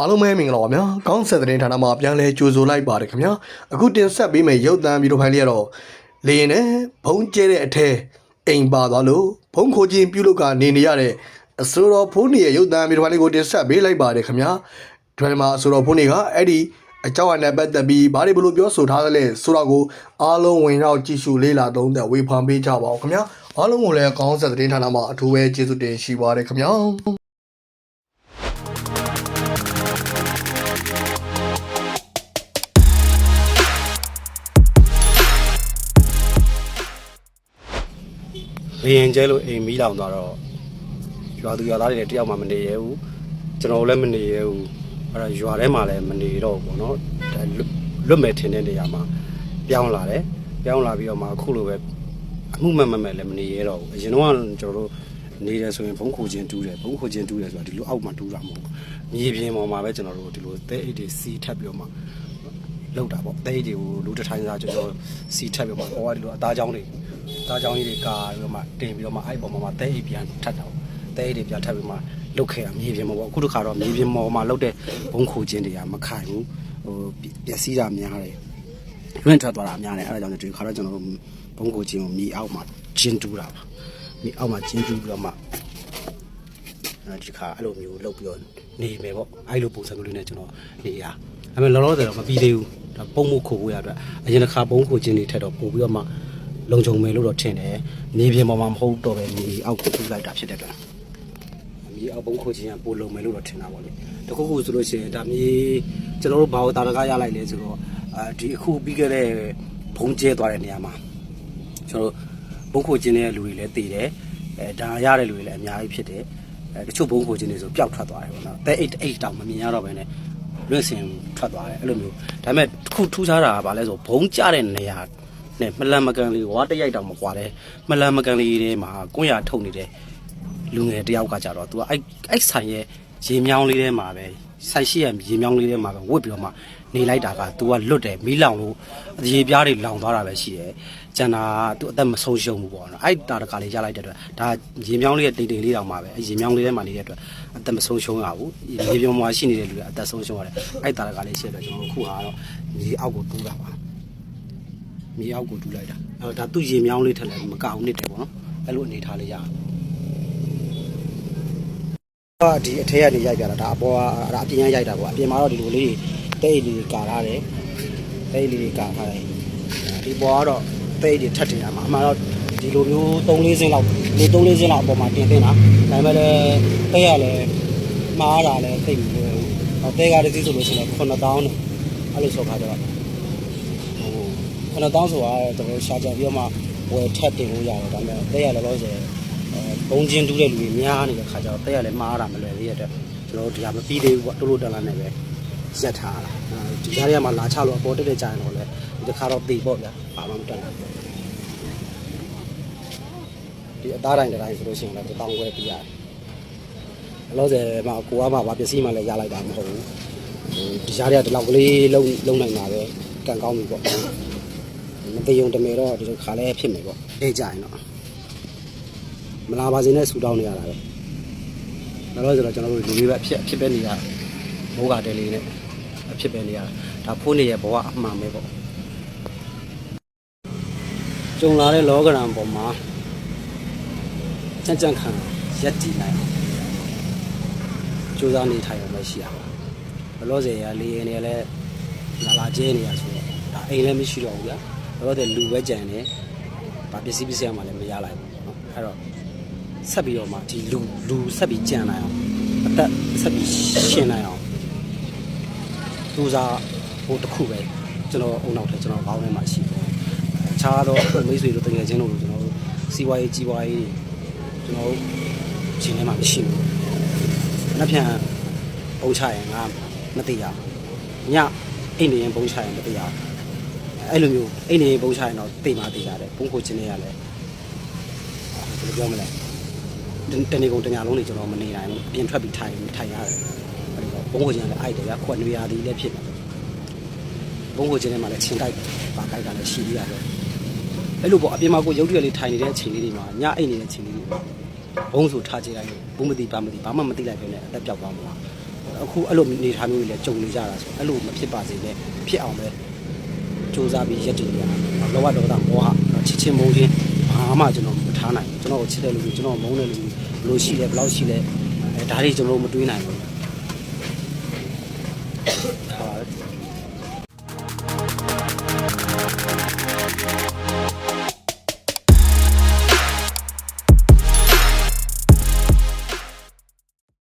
အားလုံးပဲမင်္ဂလာပါဗျာကောင်းဆက်တဲ့ဌာနမှာပြန်လဲကြိုဆိုလိုက်ပါတယ်ခင်ဗျာအခုတင်ဆက်ပေးမယ့်ရုပ်သံဗီဒီယိုဖိုင်လေးကတော့လေရင်နဲ့ဘုံကျဲတဲ့အထဲအိမ်ပါသွားလို့ဘုံခိုချင်းပြုတ်လို့ကနေနေရတဲ့အစိုးရဖုန်းကြီးရဲ့ရုပ်သံဗီဒီယိုဖိုင်လေးကိုတင်ဆက်ပေးလိုက်ပါတယ်ခင်ဗျာဒီမှာအစိုးရဖုန်းကြီးကအဲ့ဒီအကြောင်းအရာနဲ့ပတ်သက်ပြီးဘာတွေဘလို့ပြောဆိုထားသလဲဆိုတော့ကိုအားလုံးဝင်ရောက်ကြည့်ရှုလေ့လာသုံးသပ်ဝေဖန်ပေးကြပါဦးခင်ဗျာအားလုံးကိုလည်းကောင်းဆက်တဲ့ဌာနမှာအထူးပဲကျေးဇူးတင်ရှိပါတယ်ခင်ဗျာ လေရင်ကျဲလို့အိမ်မီးလောင်သွားတော့ရွာသူရွာသားတွေလည်းတယောက်မှမနေရဘူးကျွန်တော်လည်းမနေရဘူးအဲ့ဒါရွာထဲမှာလည်းမနေတော့ဘူးပေါ့နော်ဒါလွတ်လွတ်မဲ့ထင်တဲ့နေရာမှာပြောင်းလာတယ်ပြောင်းလာပြီးတော့မှအခုလိုပဲအမှုမဲ့မဲ့မဲ့လည်းမနေရတော့ဘူးအရင်တော့ကကျွန်တော်တို့နေတယ်ဆိုရင်ဘုံခိုချင်းတူးတယ်ဘုံခိုချင်းတူးတယ်ဆိုတာဒီလိုအောက်မှာတူးတာမဟုတ်ဘူးမြေပြင်ပေါ်မှာပဲကျွန်တော်တို့ဒီလိုသဲအိတ်တွေစီးထပ်ပြီးတော့မှလောက်တာပေါ့သဲအိတ်တွေကိုလူတစ်ထိုင်စားကျွန်တော်စီးထပ်ပြီးတော့မှဟောကဒီလိုအသားချောင်းတွေ သားကြောင်းကြီးတွေကာပြီးတော့မှတင်ပြီးတော့မှအဲ့ဒီပုံမှာမှတဲအိပ်ပြန်ထပ်တာပေါ့တဲအိပ်တွေပြန်ထပ်ပြီးမှလုတ်ခဲ့တာမြေပြင်မှာပေါ့အခုတစ်ခါတော့မြေပြင်ပေါ်မှာလုတ်တဲ့ဘုံခိုခြင်းတွေကမခိုင်ဘူးဟိုပျက်စီးတာများတယ်လွင့်ထွက်သွားတာများတယ်အဲ့ဒါကြောင့်ဒီခါတော့ကျွန်တော်တို့ဘုံခိုခြင်းကိုမြေအောက်မှာကျင်းတူးတာပါမြေအောက်မှာကျင်းတူးပြီးတော့မှအဲဒီခါအဲ့လိုမျိုးလုတ်ပြီးတော့နေမယ်ပေါ့အဲ့လိုပုံစံမျိုးလေးနဲ့ကျွန်တော်နေရအဲ့မဲ့လောလောဆယ်တော့မပြီးသေးဘူးဒါပုံမှုခိုဖို့ရအတွက်အရင်တစ်ခါပုံခိုခြင်းတွေထက်တော့ပို့ပြီးတော့မှ လုံခြုံမယ်လို့တော့ထင်တယ်မြေပြင်ပေါ်မှာမဟုတ်တော့ပဲမြေအောက်ကိုထူလိုက်တာဖြစ်တဲ့အတွက်မြေအောက်ဘုံခိုခြင်းကပိုလုံမယ်လို့တော့ထင်တာပေါ့လေတခုခုဆိုလို့ရှိရင်ဒါမြေကျွန်တော်တို့ဘာလို့တာရကရလိုက်လဲဆိုတော့အဲဒီအခုပြီးခဲ့တဲ့ဘုံကျဲသွားတဲ့နေရာမှာကျွန်တော်ဘုံခိုခြင်းတဲ့လူတွေလည်းတည်တယ်အဲဒါရတဲ့လူတွေလည်းအများကြီးဖြစ်တယ်အဲတချို့ဘုံခိုခြင်းတွေဆိုပျောက်ထွက်သွားတယ်ပေါ့နော်တဲအိတ်အိတ်တောင်မမြင်ရတော့ဘဲနဲ့လွင့်စင်ထွက်သွားတယ်အဲ့လိုမျိုးဒါပေမဲ့တစ်ခုထူးခြားတာကဘာလဲဆိုဘုံကျတဲ့နေရာ နဲ့မလန်မကန်လေးဝါတရိုက်တောင်မကွာတယ်မလန်မကန်လေးထဲမှာကွင်းရထုတ်နေတဲ့လူငယ်တယောက်ကကြတော့သူကအဲ့အဲ့ဆိုင်ရဲ့ရေမြောင်းလေးထဲမှာပဲဆိုင်ရှိရရေမြောင်းလေးထဲမှာပဲဝတ်ပြီးတော့မှနေလိုက်တာက तू ကလွတ်တယ်မီးလောင်လို့ရေပြားတွေလောင်သွားတာပဲရှိတယ်ကျန်တာ तू အသက်မဆုံးရှုံးဘူးပေါ့နော်အဲ့တာတကလေးရလိုက်တဲ့အတွက်ဒါရေမြောင်းလေးရဲ့တိမ်တိမ်လေးတောင်မှာပဲရေမြောင်းလေးထဲမှာနေတဲ့အတွက်အသက်မဆုံးရှုံးရဘူးရေပြုံမှာရှိနေတဲ့လူတွေအသက်ဆုံးရှုံးရတယ်အဲ့တာတကလေးရှိတဲ့အတွက်ကျွန်တော်တို့ခုဟာတော့ဒီအောက်ကိုတူးတာပါ မြေအောက်ကိုတူးလိုက်တာအဲဒါသူ့ရေမြောင်းလေးထက်လည်းမကအောင်နစ်တယ်ပေါ့နော်အဲ့လိုအနေထားလေးရအောင်ဒီအထဲကနေရိုက်ပြတာဒါအပေါ်ကဒါအပြင်ကရိုက်တာပေါ့အပြင်မှာတော့ဒီလိုလေးတွေတိတ်လေးတွေကာထားတယ်တိတ်လေးတွေကာထားတယ်ဒီပေါ်ကတော့တိတ်တွေထပ်တင်တာမှာအမှန်တော့ဒီလိုမျိုး3 4စင်းလောက်ဒီ3 4စင်းလောက်အပေါ်မှာတင်တင်တာဒါပေမဲ့လည်းတိတ်ရလည်းမှားတာလည်းတိတ်မလို့ဟောတိတ်ကတည်းကဆိုလို့ရှိရင်9000နဲ့အဲ့လိုဆိုခါတော့ဟို ခဏတောင်းဆိုတာကျွန်တော်ရှာကြပြီးတော့မှဝယ်ထက်တင်လို့ရတယ်ဒါပေမဲ့တဲ့ရလောလောဆယ်အဲဘုံချင်းတူးတဲ့လူတွေများနေတဲ့ခါကျတော့တဲ့ရလည်းမှားတာမလွယ်သေးတဲ့အတွက်ကျွန်တော်တို့ဒီဟာမပြီးသေးဘူးပေါ့တိုးတိုးတန်လန်းနဲ့ပဲရက်ထားတာအဲဒီကြားထဲမှာလာချလို့အပေါ်တက်တဲ့ကြရင်တော့လေဒီတစ်ခါတော့တေပေါ့ဗျာဘာမှမတက်ဘူးဒီအသားတိုင်းတိုင်းဆိုလို့ရှိရင်လည်းတောင်းခွဲပြရတယ်လောလောဆယ်မှာကိုကမှဘာပစ္စည်းမှလည်းရလိုက်တာမဟုတ်ဘူးဟိုဒီကြားထဲကဒီလောက်ကလေးလုံးလုံးနိုင်တာပဲကံကောင်းပြီပေါ့ မတယုံတမေတော့ဒီလိုခါလဲဖြစ်မယ်ပေါ့အဲကြရင်တော့မလာပါစေနဲ့ဆူတောင်းနေရတာပဲဒါတော့ဆိုတော့ကျွန်တော်တို့လူတွေပဲအဖြစ်အဖြစ်ပဲနေရဘိုးကတဲလေးနဲ့အဖြစ်ပဲနေရဒါဖိုးနေရဲ့ဘဝအမှန်ပဲပေါ့ကြုံလာတဲ့လောကရန်ပေါ်မှာကြံ့ကြံ့ခံရက်တည်နိုင်အောင်ကြိုးစားနေထိုင်အောင်ပဲရှိရပါဘလို့စေရလေရင်တွေလည်းလာလာကျဲနေရဆိုတော့ဒါအိမ်လည်းမရှိတော့ဘူးဗျာ တော့တဲ့လူပဲကြံတယ်။ဗာပစ္စည်းပစ္စည်းမှလည်းမရလိုက်ဘူးเนาะအဲ့တော့ဆက်ပြီးတော့မှဒီလူလူဆက်ပြီးကြံနိုင်အောင်အသက်ဆက်ပြီးရှင်းနိုင်အောင်သူစားဟိုတစ်ခုပဲကျွန်တော်အုံနောက်ထဲကျွန်တော်ခေါင်းထဲမှာရှိတယ်။အခြားတော့မိတ်ဆွေတို့တကယ်ချင်းတို့ကျွန်တော်တို့စီဝါရေးကြီးပွားရေးကျွန်တော်တို့ချင်းထဲမှာမရှိဘူး။နောက်ပြန်ပုံချရင်ငါမသိရဘူး။ညအိမ်နေရင်ပုံချရင်မသိရဘူး။ အဲ့လိုမျိုးအိမ်နေပုံချရင်တော့တိတ်မှတိတ်ရတယ်ဘုံခိုချင်းနေရလဲဘယ်လိုပြောမလဲတနေ့ကုန်တညလုံးနေကျွန်တော်မနေနိုင်ဘူးပြင်ထွက်ပြီးထိုင်ထိုင်ရတယ်အဲ့ဒီတော့ဘုံခိုချင်းလည်းအိုက်တယ်ဗျခွက်နွေရာသီလည်းဖြစ်တယ်ဘုံခိုချင်းထဲမှာလည်းချင်းတိုက်ပါတိုက်တာလည်းရှိသေးရတယ်အဲ့လိုပေါ့အပြင်မှာကိုရုပ်တရက်လေးထိုင်နေတဲ့အချိန်လေးတွေမှာညအိတ်နေတဲ့အချိန်လေးတွေဘုံဆိုထားကြည့်လိုက်လို့ဘုံမသိဘာမသိဘာမှမသိလိုက်ပဲနဲ့အသက်ပြောက်သွားမှာအခုအဲ့လိုနေထားမျိုးတွေလည်းကြုံနေကြတာဆိုအဲ့လိုမဖြစ်ပါစေနဲ့ဖြစ်အောင်ပဲ စူးစမ်းပြီးရက်တည်ရအောင်လောဘဒေါသမောဟချစ်ချင်းမုန်းချင်းဘာမှကျွန်တော်မထားနိုင်ဘူးကျွန်တော်ကိုချစ်တဲ့လူတွေကျွန်တော်မုန်းတဲ့လူတွေဘယ်လိုရှိလဲဘယ်လောက်ရှိလဲအဲဒါတွေကျွန်တော်တို့မတွေးနိုင်ဘူး